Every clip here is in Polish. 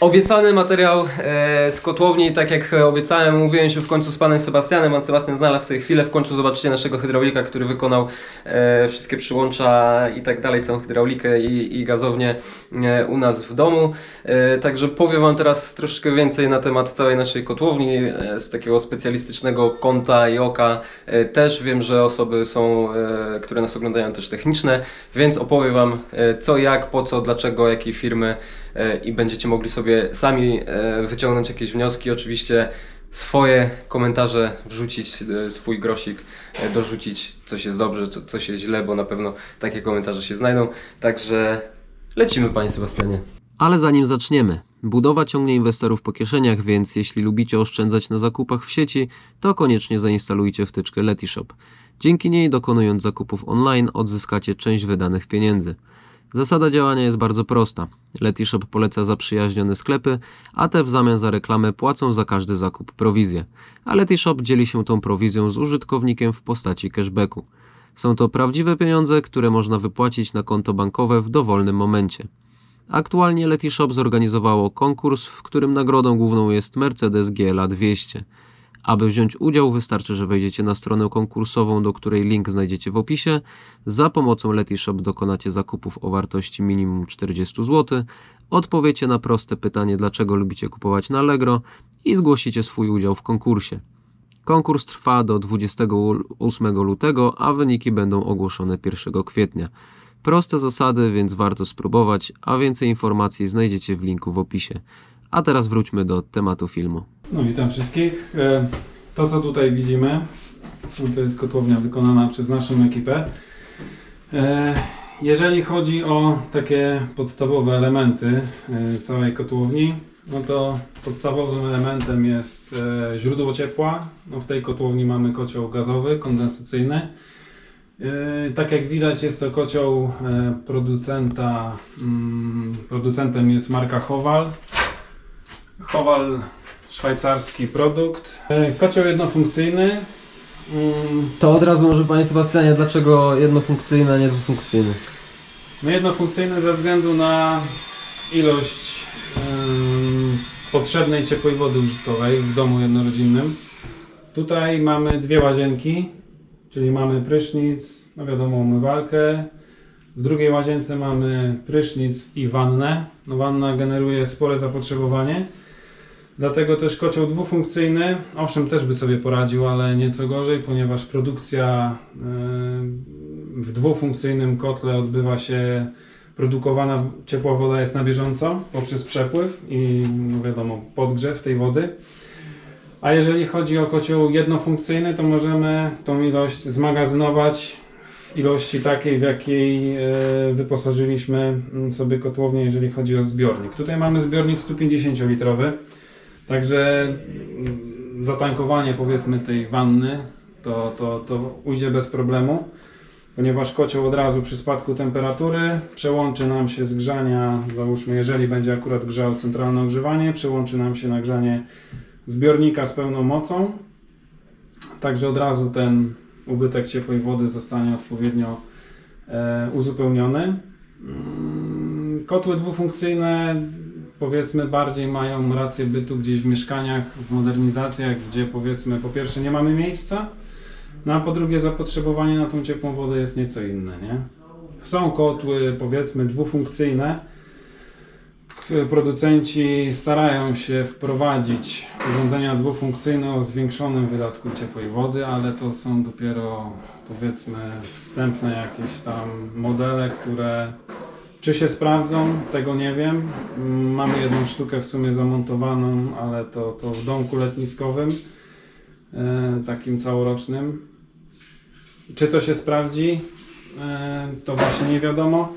Obiecany materiał e, z kotłowni, tak jak obiecałem, mówiłem się w końcu z panem Sebastianem. Pan Sebastian znalazł sobie chwilę, w końcu zobaczycie naszego hydraulika, który wykonał e, wszystkie przyłącza i tak dalej, całą hydraulikę i, i gazownię e, u nas w domu. E, także powiem wam teraz troszeczkę więcej na temat całej naszej kotłowni e, z takiego specjalistycznego kąta i oka. E, też wiem, że osoby są, e, które nas oglądają też techniczne, więc opowiem wam e, co, jak, po co, dlaczego, jakiej firmy i będziecie mogli sobie sami e, wyciągnąć jakieś wnioski. Oczywiście swoje komentarze wrzucić, e, swój grosik, e, dorzucić, coś jest dobrze, co- coś jest źle, bo na pewno takie komentarze się znajdą. Także lecimy, panie Sebastianie. Ale zanim zaczniemy, budowa ciągnie inwestorów po kieszeniach, więc jeśli lubicie oszczędzać na zakupach w sieci, to koniecznie zainstalujcie wtyczkę Letishop. Dzięki niej dokonując zakupów online odzyskacie część wydanych pieniędzy. Zasada działania jest bardzo prosta. Letishop poleca zaprzyjaźnione sklepy, a te w zamian za reklamę płacą za każdy zakup prowizję. A Letishop dzieli się tą prowizją z użytkownikiem w postaci cashbacku. Są to prawdziwe pieniądze, które można wypłacić na konto bankowe w dowolnym momencie. Aktualnie Letishop zorganizowało konkurs, w którym nagrodą główną jest Mercedes GLA 200. Aby wziąć udział wystarczy, że wejdziecie na stronę konkursową, do której link znajdziecie w opisie. Za pomocą Letishop dokonacie zakupów o wartości minimum 40 zł, odpowiecie na proste pytanie, dlaczego lubicie kupować na Allegro i zgłosicie swój udział w konkursie. Konkurs trwa do 28 lutego, a wyniki będą ogłoszone 1 kwietnia. Proste zasady, więc warto spróbować, a więcej informacji znajdziecie w linku w opisie. A teraz wróćmy do tematu filmu. No witam wszystkich. E, To co tutaj widzimy, no to jest kotłownia wykonana przez naszą ekipę. E, Jeżeli chodzi o takie podstawowe elementy e, całej kotłowni, no to podstawowym elementem jest źródło ciepła. No w tej kotłowni mamy kocioł gazowy, kondensacyjny. Tak jak widać jest to kocioł producenta, mm, producentem jest marka Howal. Howal szwajcarski produkt. E, Kocioł jednofunkcyjny. Mm, To od razu może panie Sebastianie, dlaczego jednofunkcyjny, a nie dwufunkcyjny? No jednofunkcyjny ze względu na ilość potrzebnej ciepłej wody użytkowej w domu jednorodzinnym. Tutaj mamy dwie łazienki, czyli mamy prysznic, no wiadomo umywalkę. W drugiej łazience mamy prysznic i wannę. No wanna generuje spore zapotrzebowanie. Dlatego też kocioł dwufunkcyjny, owszem też by sobie poradził, ale nieco gorzej, ponieważ produkcja e, w dwufunkcyjnym kotle odbywa się, produkowana ciepła woda jest na bieżąco poprzez przepływ i no wiadomo podgrzew tej wody. A jeżeli chodzi o kocioł jednofunkcyjny, to możemy tą ilość zmagazynować w ilości takiej, w jakiej e, wyposażyliśmy mm, sobie kotłownię, jeżeli chodzi o zbiornik. Tutaj mamy zbiornik 150-litrowy. Także mm, zatankowanie powiedzmy tej wanny to, to, to ujdzie bez problemu, ponieważ kocioł od razu przy spadku temperatury przełączy nam się z grzania, załóżmy jeżeli będzie akurat grzał centralne ogrzewanie, przełączy nam się na grzanie zbiornika z pełną mocą. Także od razu ten ubytek ciepłej wody zostanie odpowiednio e, uzupełniony. Mm, Kotły dwufunkcyjne powiedzmy bardziej mają rację bytu gdzieś w mieszkaniach, w modernizacjach, gdzie powiedzmy po pierwsze nie mamy miejsca, no a po drugie zapotrzebowanie na tą ciepłą wodę jest nieco inne, nie? Są kotły powiedzmy dwufunkcyjne. Producenci starają się wprowadzić urządzenia dwufunkcyjne o zwiększonym wydatku ciepłej wody, ale to są dopiero powiedzmy wstępne jakieś tam modele, które czy się sprawdzą, tego nie wiem. Mm, Mamy jedną sztukę w sumie zamontowaną, ale to, to w domku letniskowym, e, takim całorocznym. Czy to się sprawdzi, e, to właśnie nie wiadomo.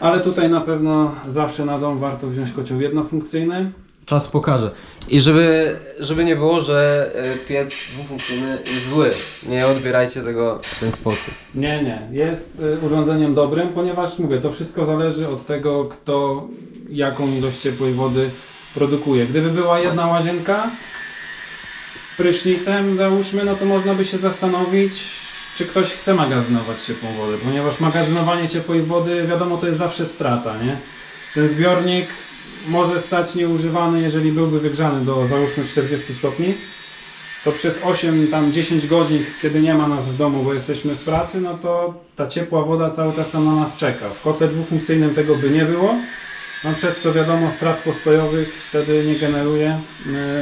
Ale tutaj na pewno zawsze na dom warto wziąć kocioł jednofunkcyjny. Czas pokaże. I żeby, żeby nie było, że e, piec dwufunkcyjny jest zły, nie odbierajcie tego w ten sposób. Nie, nie. Jest y, urządzeniem dobrym, ponieważ mówię, to wszystko zależy od tego, kto jaką ilość ciepłej wody produkuje. Gdyby była jedna łazienka z prysznicem, załóżmy, no to można by się zastanowić, czy ktoś chce magazynować ciepłą wodę, ponieważ magazynowanie ciepłej wody, wiadomo, to jest zawsze strata, nie? Ten zbiornik może stać nieużywany, jeżeli byłby wygrzany do załóżmy 40 stopni, to przez 8 tam 10 godzin, kiedy nie ma nas w domu, bo jesteśmy w pracy, no to ta ciepła woda cały czas tam na nas czeka. W kotle dwufunkcyjnym tego by nie było, no przez co wiadomo strat postojowych wtedy nie generuje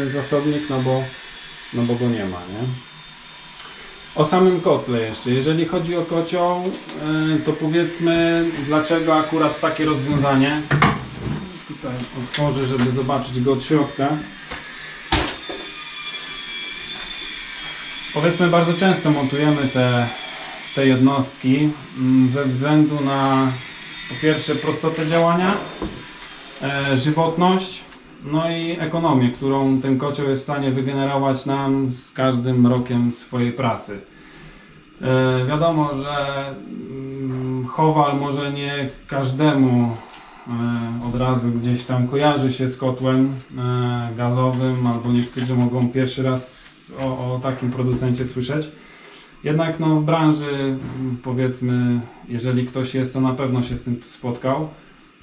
y, zasobnik, no bo, no bo go nie ma, nie? O samym kotle jeszcze. Jeżeli chodzi o kocioł, y, to powiedzmy dlaczego akurat takie rozwiązanie. Tutaj otworzę, żeby zobaczyć go od środka. Powiedzmy bardzo często montujemy te, te jednostki mm, ze względu na po pierwsze prostotę działania, e, żywotność, no i ekonomię, którą ten kocioł jest w stanie wygenerować nam z każdym rokiem swojej pracy. E, wiadomo, że mm, Howal może nie każdemu od razu gdzieś tam kojarzy się z kotłem e, gazowym, albo niektórzy mogą pierwszy raz o, o takim producencie słyszeć. Jednak no, w branży, powiedzmy, jeżeli ktoś jest, to na pewno się z tym spotkał.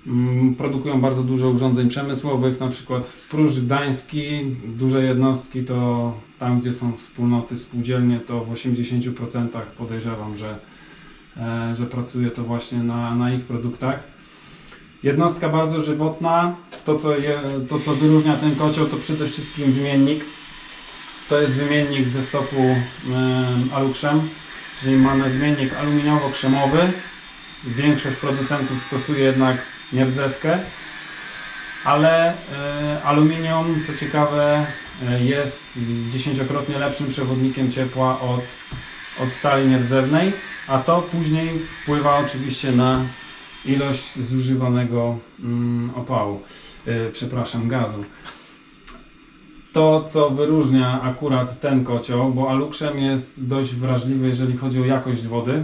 Mm, Produkują bardzo dużo urządzeń przemysłowych, na przykład Pruszcz Gdański, duże jednostki to tam, gdzie są wspólnoty, spółdzielnie, to w 80% podejrzewam, że, e, że pracuje to właśnie na, na ich produktach. Jednostka bardzo żywotna, to co, je, to co wyróżnia ten kocioł to przede wszystkim wymiennik. To jest wymiennik ze stopu e, alukrzem, czyli mamy wymiennik aluminiowo-krzemowy. Większość producentów stosuje jednak nierdzewkę, ale e, aluminium, co ciekawe, e, jest dziesięciokrotnie lepszym przewodnikiem ciepła od, od stali nierdzewnej, a to później wpływa oczywiście na ilość zużywanego mm, opału, e, przepraszam, gazu. To, co wyróżnia akurat ten kocioł, bo alukrzem jest dość wrażliwy, jeżeli chodzi o jakość wody,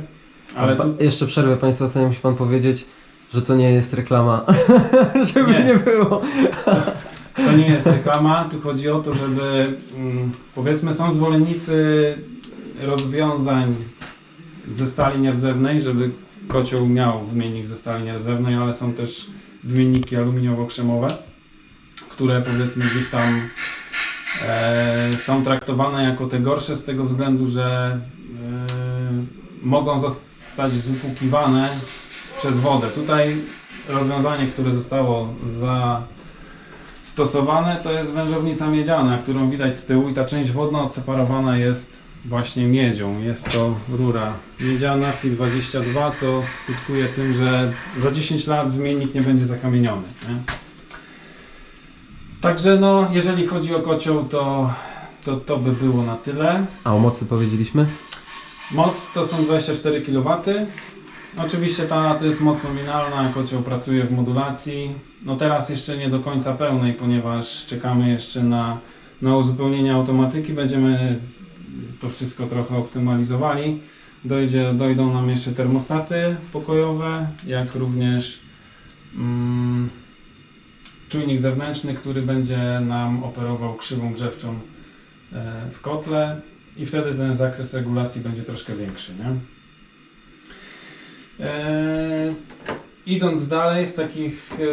ale tu, Jeszcze przerwę Państwa, sobie musi Pan powiedzieć, że to nie jest reklama, żeby Nie. nie, było. To nie jest reklama, tu chodzi o to, żeby mm, powiedzmy są zwolennicy rozwiązań ze stali nierdzewnej, żeby kocioł miał wymiennik ze stali nierdzewnej, ale są też wymienniki aluminiowo-krzemowe, które powiedzmy gdzieś tam e, są traktowane jako te gorsze z tego względu, że e, mogą zostać wypłukiwane przez wodę. Tutaj rozwiązanie, które zostało za stosowane to jest wężownica miedziana, którą widać z tyłu i ta część wodna odseparowana jest właśnie miedzią. Jest to rura miedziana FI22, co skutkuje tym, że za 10 lat wymiennik nie będzie zakamieniony. Nie? Także no, jeżeli chodzi o kocioł, to, to to by było na tyle. A o mocy powiedzieliśmy? Moc to są 24 kW. Oczywiście ta to jest moc nominalna, kocioł pracuje w modulacji. No teraz jeszcze nie do końca pełnej, ponieważ czekamy jeszcze na, na uzupełnienie automatyki. Będziemy to wszystko trochę optymalizowali. Dojdzie, dojdą nam jeszcze termostaty pokojowe, jak również mm, czujnik zewnętrzny, który będzie nam operował krzywą grzewczą e, w kotle i wtedy ten zakres regulacji będzie troszkę większy. Nie? Eee, idąc dalej z takich e,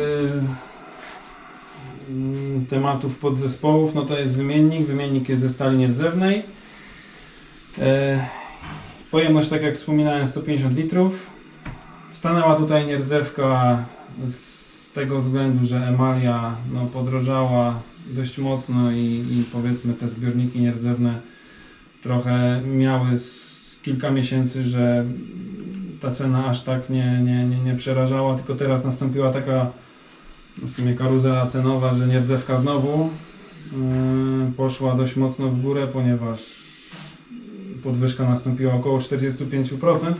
mm, tematów podzespołów, no to jest wymiennik. Wymiennik jest ze stali nierdzewnej. Eee, pojemność, tak jak wspominałem, 150 litrów. Stanęła tutaj nierdzewka z tego względu, że emalia no, podrożała dość mocno i, i powiedzmy te zbiorniki nierdzewne trochę miały kilka miesięcy, że ta cena aż tak nie, nie, nie, nie przerażała, tylko teraz nastąpiła taka w sumie karuzela cenowa, że nierdzewka znowu yy, poszła dość mocno w górę, ponieważ podwyżka nastąpiła około 45%.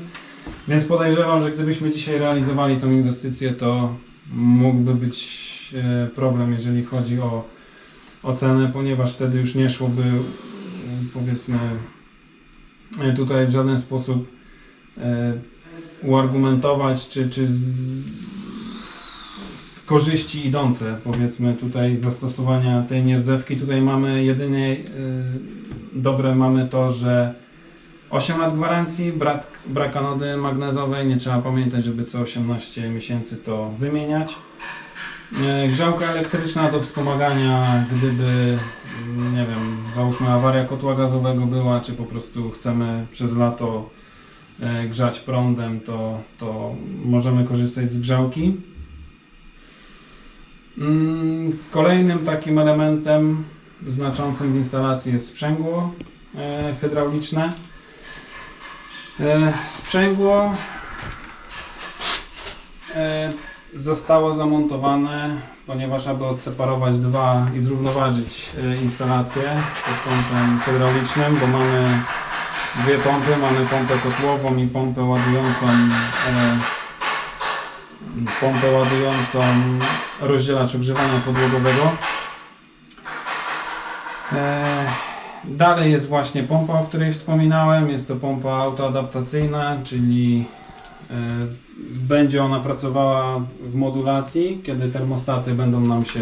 Więc podejrzewam, że gdybyśmy dzisiaj realizowali tą inwestycję, to mógłby być e, problem, jeżeli chodzi o, o cenę, ponieważ wtedy już nie szłoby e, powiedzmy e, tutaj w żaden sposób uargumentować, czy, czy korzyści idące, powiedzmy tutaj zastosowania tej nierdzewki. Tutaj mamy jedynie e, dobre mamy to, że 8 lat gwarancji, brak, brak anody magnezowej, nie trzeba pamiętać, żeby co 18 miesięcy to wymieniać. E, Grzałka elektryczna do wspomagania, gdyby, mm, nie wiem, załóżmy awaria kotła gazowego była, czy po prostu chcemy przez lato e, grzać prądem, to, to możemy korzystać z grzałki. Mm, Kolejnym takim elementem znaczącym w instalacji jest sprzęgło e, hydrauliczne. E, Sprzęgło e, zostało zamontowane, ponieważ aby odseparować dwa i zrównoważyć e, instalację pod kątem hydraulicznym, bo mamy dwie pompy, mamy pompę kotłową i pompę ładującą pompę ładującą rozdzielacz ogrzewania podłogowego. Dalej jest właśnie pompa, o której wspominałem. Jest to pompa autoadaptacyjna, czyli e, będzie ona pracowała w modulacji, kiedy termostaty będą nam się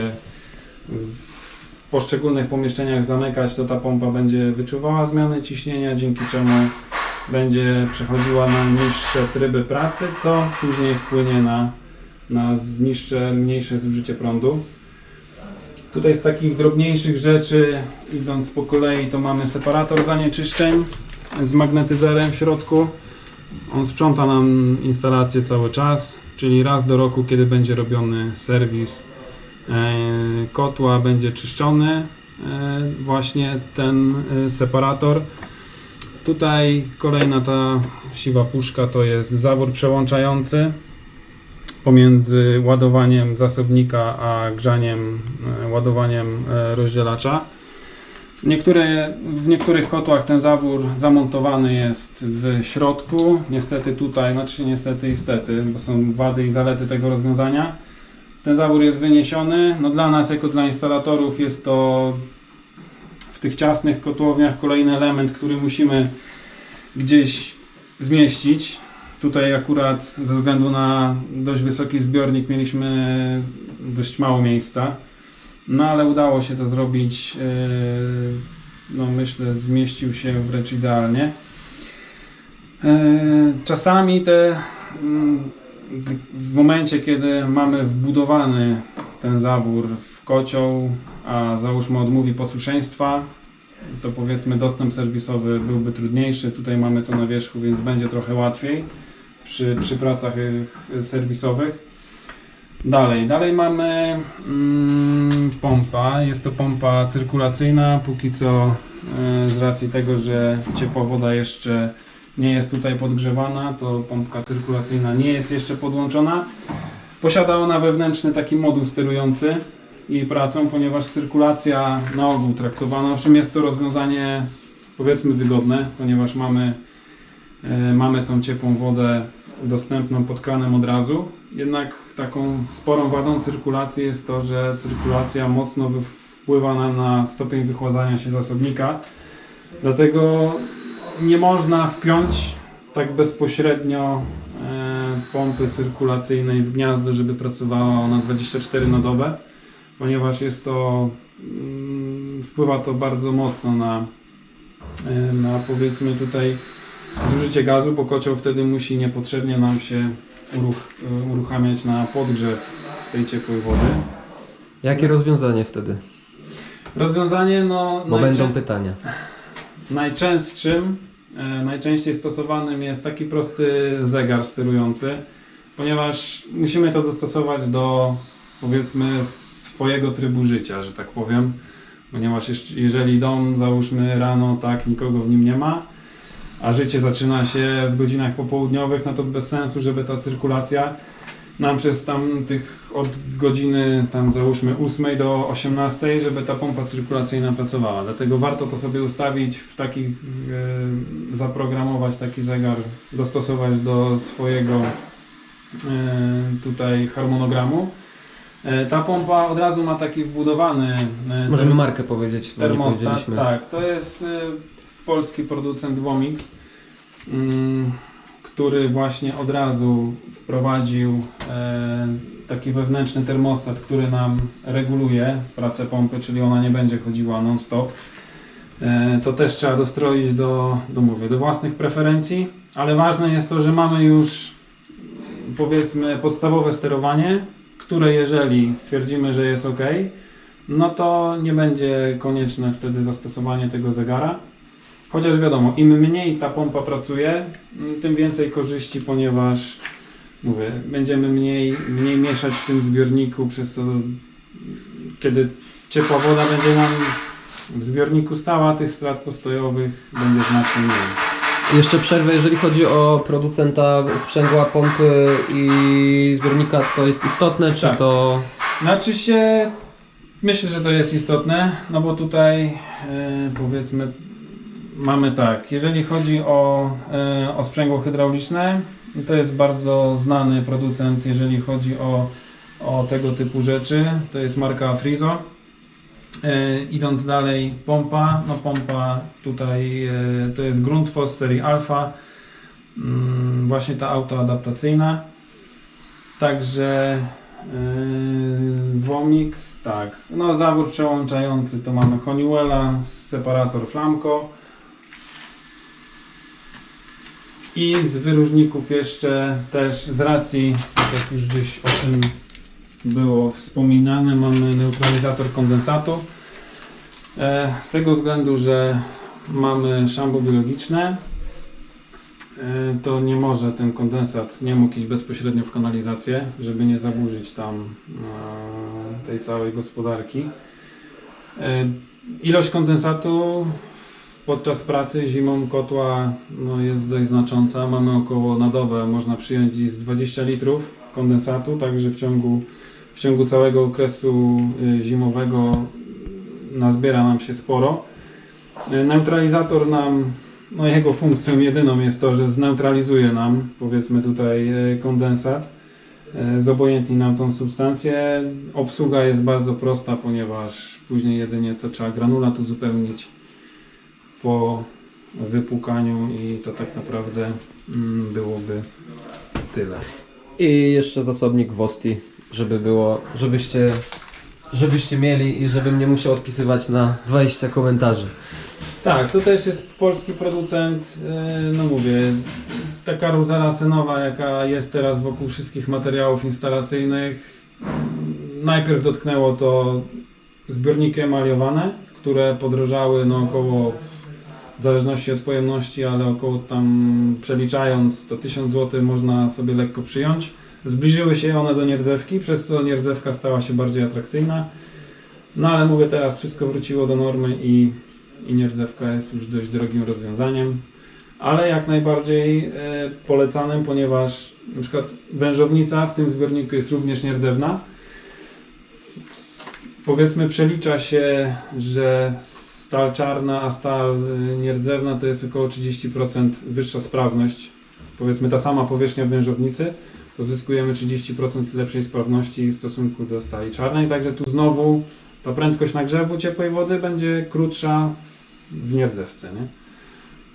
w poszczególnych pomieszczeniach zamykać, to ta pompa będzie wyczuwała zmiany ciśnienia, dzięki czemu będzie przechodziła na niższe tryby pracy, co później wpłynie na, na niższe, mniejsze zużycie prądu. Tutaj z takich drobniejszych rzeczy, idąc po kolei, to mamy separator zanieczyszczeń z magnetyzerem w środku. On sprząta nam instalację cały czas, czyli raz do roku, kiedy będzie robiony serwis e, kotła, będzie czyszczony e, właśnie ten e, separator. Tutaj kolejna ta siwa puszka to jest zawór przełączający pomiędzy ładowaniem zasobnika a grzaniem, e, ładowaniem e, rozdzielacza. Niektóre, w niektórych kotłach ten zawór zamontowany jest w środku. Niestety tutaj, znaczy niestety i stety, bo są wady i zalety tego rozwiązania. Ten zawór jest wyniesiony. No dla nas, jako dla instalatorów, jest to w tych ciasnych kotłowniach kolejny element, który musimy gdzieś zmieścić. Tutaj akurat ze względu na dość wysoki zbiornik mieliśmy dość mało miejsca. No ale udało się to zrobić. yy, No myślę, zmieścił się wręcz idealnie. Yy, Czasami te mm, w momencie, kiedy mamy wbudowany ten zawór w kocioł, a załóżmy odmówi posłuszeństwa, to powiedzmy dostęp serwisowy byłby trudniejszy. Tutaj mamy to na wierzchu, więc będzie trochę łatwiej przy, przy pracach y, serwisowych. Dalej, dalej mamy mm, pompa. Jest to pompa cyrkulacyjna. Póki co y, z racji tego, że ciepła woda jeszcze nie jest tutaj podgrzewana, to pompka cyrkulacyjna nie jest jeszcze podłączona. Posiada ona wewnętrzny taki moduł sterujący jej pracą, ponieważ cyrkulacja na ogół traktowana, owszem jest to rozwiązanie powiedzmy wygodne, ponieważ mamy mamy tą ciepłą wodę dostępną pod kranem od razu. Jednak taką sporą wadą cyrkulacji jest to, że cyrkulacja mocno wpływa nam na stopień wychładzania się zasobnika. Dlatego nie można wpiąć tak bezpośrednio e, pompy cyrkulacyjnej w gniazdo, żeby pracowała ona 24 na dobę, ponieważ jest to mm, wpływa to bardzo mocno na, e, na powiedzmy tutaj zużycie gazu, bo kocioł wtedy musi niepotrzebnie nam się uruch, y, uruchamiać na podgrzew tej ciepłej wody. Jakie rozwiązanie wtedy? Rozwiązanie no, Bo będą pytania. najczęstszym, e, najczęściej stosowanym jest taki prosty zegar sterujący, ponieważ musimy to dostosować do powiedzmy swojego trybu życia, że tak powiem. Ponieważ jeszcze- jeżeli dom załóżmy rano, tak, nikogo w nim nie ma, a życie zaczyna się w godzinach popołudniowych, no to bez sensu, żeby ta cyrkulacja nam przez tam tych od godziny tam załóżmy 8 do 18, żeby ta pompa cyrkulacyjna pracowała. Dlatego warto to sobie ustawić w takich, e, zaprogramować taki zegar, dostosować do swojego e, tutaj harmonogramu. E, ta pompa od razu ma taki wbudowany e, Możemy markę powiedzieć. bo nie termostat, powiedzieliśmy. tak, to jest y, polski producent Womix, mm, który właśnie od razu wprowadził e, taki wewnętrzny termostat, który nam reguluje pracę pompy, czyli ona nie będzie chodziła non-stop. E, to też trzeba dostroić do, do, mówię, do własnych preferencji, ale ważne jest to, że mamy już powiedzmy podstawowe sterowanie, które jeżeli stwierdzimy, że jest ok, no to nie będzie konieczne wtedy zastosowanie tego zegara. Chociaż wiadomo, im mniej ta pompa pracuje, mm, tym więcej korzyści, ponieważ mówię, będziemy mniej, mniej mieszać w tym zbiorniku, przez to kiedy ciepła woda będzie nam w zbiorniku stała, tych strat postojowych będzie znacznie mniej. Jeszcze przerwę, jeżeli chodzi o producenta sprzęgła, pompy i zbiornika, to jest istotne, czy Tak. to... Znaczy się, myślę, że to jest istotne, no bo tutaj e, powiedzmy mamy tak, jeżeli chodzi o, e, o sprzęgło hydrauliczne, to jest bardzo znany producent, jeżeli chodzi o, o tego typu rzeczy, to jest marka Frizo. E, idąc dalej, pompa, no pompa tutaj e, to jest Grundfos serii Alpha, mm, właśnie ta autoadaptacyjna. Także Vomix, tak. No zawór przełączający to mamy Honeywella, separator Flamco. I z wyróżników jeszcze też z racji, tak jak już gdzieś o tym było wspominane, mamy neutralizator kondensatu. E, z tego względu, że mamy szambo biologiczne, E, to nie może ten kondensat nie mógł iść bezpośrednio w kanalizację, żeby nie zaburzyć tam e, tej całej gospodarki. Ilość kondensatu podczas pracy zimą kotła no, jest dość znacząca. Mamy około na dobę można przyjąć z 20 litrów kondensatu, także w ciągu, w ciągu całego okresu y, zimowego nazbiera nam się sporo. E, Neutralizator nam no jego funkcją jedyną jest to, że zneutralizuje nam, powiedzmy tutaj, e, kondensat. Zobojętni nam tą substancję. Obsługa jest bardzo prosta, ponieważ później jedynie co trzeba granulat uzupełnić po wypłukaniu i to tak naprawdę mm, byłoby tyle. I jeszcze zasobnik Wosti, żeby było, żebyście, żebyście mieli i żebym nie musiał odpisywać na 20 komentarzy. Tak, to też jest polski producent, e, no mówię, ta karuzela cenowa, jaka jest teraz wokół wszystkich materiałów instalacyjnych, najpierw dotknęło to zbiorniki emaliowane, które podrożały no około, w zależności od pojemności, ale około tam przeliczając to 1000 zł można sobie lekko przyjąć. Zbliżyły się one do nierdzewki, przez co nierdzewka stała się bardziej atrakcyjna. No ale mówię, teraz wszystko wróciło do normy i i nierdzewka jest już dość drogim rozwiązaniem, ale jak najbardziej e, polecanym, ponieważ na przykład wężownica w tym zbiorniku jest również nierdzewna. Powiedzmy przelicza się, że stal czarna, a stal e, nierdzewna to jest około 30% wyższa sprawność. Powiedzmy ta sama powierzchnia wężownicy, to zyskujemy 30% lepszej sprawności w stosunku do stali czarnej, także tu znowu ta prędkość nagrzewu ciepłej wody będzie krótsza w nierdzewce, nie?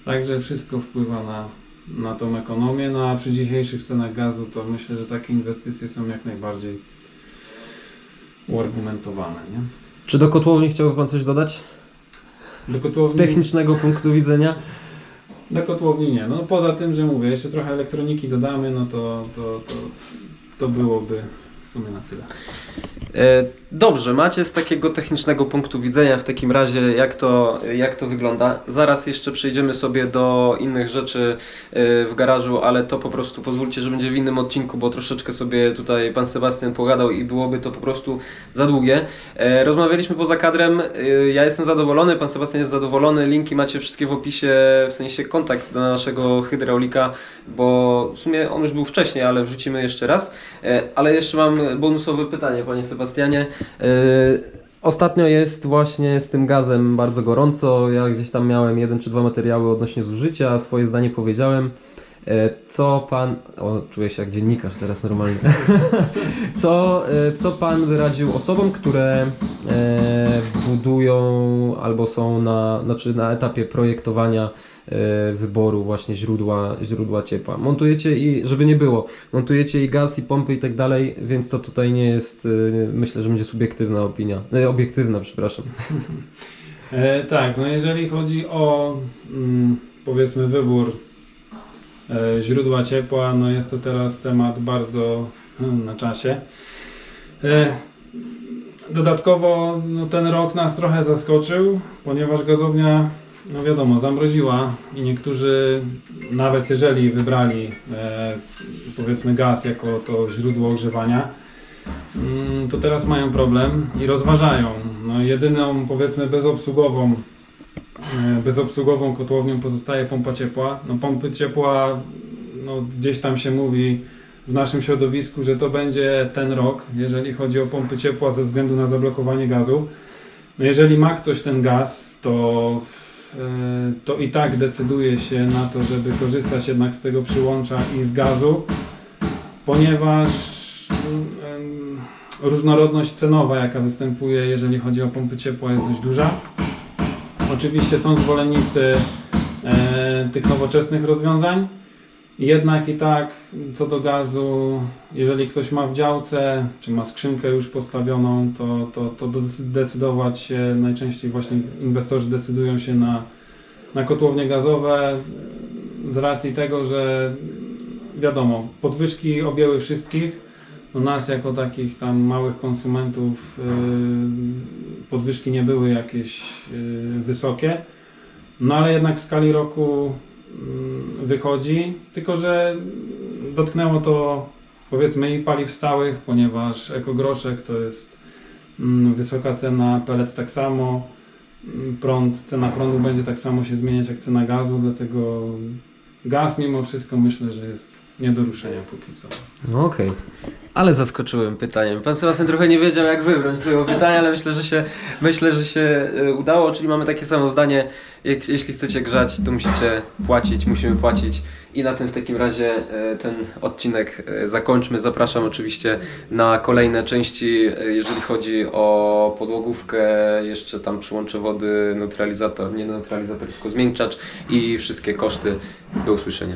Także wszystko wpływa na, na tą ekonomię, no a przy dzisiejszych cenach gazu to myślę, że takie inwestycje są jak najbardziej uargumentowane, nie? Czy do kotłowni chciałby Pan coś dodać? Kotłowni, Technicznego punktu widzenia? do kotłowni nie, no poza tym, że mówię, jeszcze trochę elektroniki dodamy, no to, to, to, to byłoby w sumie na tyle. E, Dobrze, macie z takiego technicznego punktu widzenia w takim razie jak to, jak to wygląda. Zaraz jeszcze przejdziemy sobie do innych rzeczy e, w garażu, ale to po prostu pozwólcie, że będzie w innym odcinku, bo troszeczkę sobie tutaj pan Sebastian pogadał i byłoby to po prostu za długie. E, Rozmawialiśmy poza kadrem, ja jestem zadowolony, pan Sebastian jest zadowolony, linki macie wszystkie w opisie, w sensie kontakt do naszego hydraulika, bo w sumie on już był wcześniej, ale wrzucimy jeszcze raz. Ale jeszcze mam bonusowe pytanie, panie Sebastianie. E, Ostatnio jest właśnie z tym gazem bardzo gorąco. Ja gdzieś tam miałem jeden czy dwa materiały odnośnie zużycia, swoje zdanie powiedziałem. E, Co pan. O, czuję się jak dziennikarz teraz normalnie. Co, e, co pan wyraził osobom, które budują albo są na, znaczy na etapie projektowania wyboru właśnie źródła, źródła ciepła. Montujecie i, żeby nie było, montujecie i gaz, i pompy i tak dalej, więc to tutaj nie jest, e, myślę, że będzie subiektywna opinia, e, obiektywna, przepraszam. E, tak, no jeżeli chodzi o mm, powiedzmy wybór e, źródła ciepła, no jest to teraz temat bardzo mm, na czasie. E, Dodatkowo no, ten rok nas trochę zaskoczył, ponieważ gazownia, no wiadomo, zamroziła i niektórzy, nawet jeżeli wybrali e, powiedzmy gaz jako to źródło ogrzewania, mm, to teraz mają problem i rozważają. No, jedyną powiedzmy bezobsługową, e, bezobsługową kotłownią pozostaje pompa ciepła. No, pompy ciepła, no, gdzieś tam się mówi, w naszym środowisku, że to będzie ten rok, jeżeli chodzi o pompy ciepła ze względu na zablokowanie gazu. No jeżeli ma ktoś ten gaz, to, to i tak decyduje się na to, żeby korzystać jednak z tego przyłącza i z gazu, ponieważ różnorodność cenowa, jaka występuje, jeżeli chodzi o pompy ciepła, jest dość duża. Oczywiście są zwolennicy e, tych nowoczesnych rozwiązań. Jednak i tak, co do gazu, jeżeli ktoś ma w działce, czy ma skrzynkę już postawioną, to, to, to decydować się, najczęściej właśnie inwestorzy decydują się na, na kotłownie gazowe z racji tego, że wiadomo, podwyżki objęły wszystkich. No nas jako takich tam małych konsumentów yy, podwyżki nie były jakieś yy, wysokie. No ale jednak w skali roku wychodzi, tylko że dotknęło to powiedzmy i paliw stałych, ponieważ ekogroszek to jest mm, wysoka cena, pelet tak samo, mm, prąd, cena prądu będzie tak samo się zmieniać jak cena gazu, dlatego gaz mimo wszystko myślę, że jest nie do ruszenia póki co. No okej. Ale zaskoczyłem pytaniem. Pan Sebastian trochę nie wiedział jak wybrać tego pytania, ale myślę, że się, myślę, że się e, udało, czyli mamy takie samo zdanie, jak, jeśli chcecie grzać, to musicie płacić, musimy płacić i na tym w takim razie e, ten odcinek e, zakończmy. Zapraszam oczywiście na kolejne części, jeżeli chodzi o podłogówkę, jeszcze tam przyłącze wody, neutralizator, nie neutralizator, tylko zmiękczacz i wszystkie koszty. Do usłyszenia.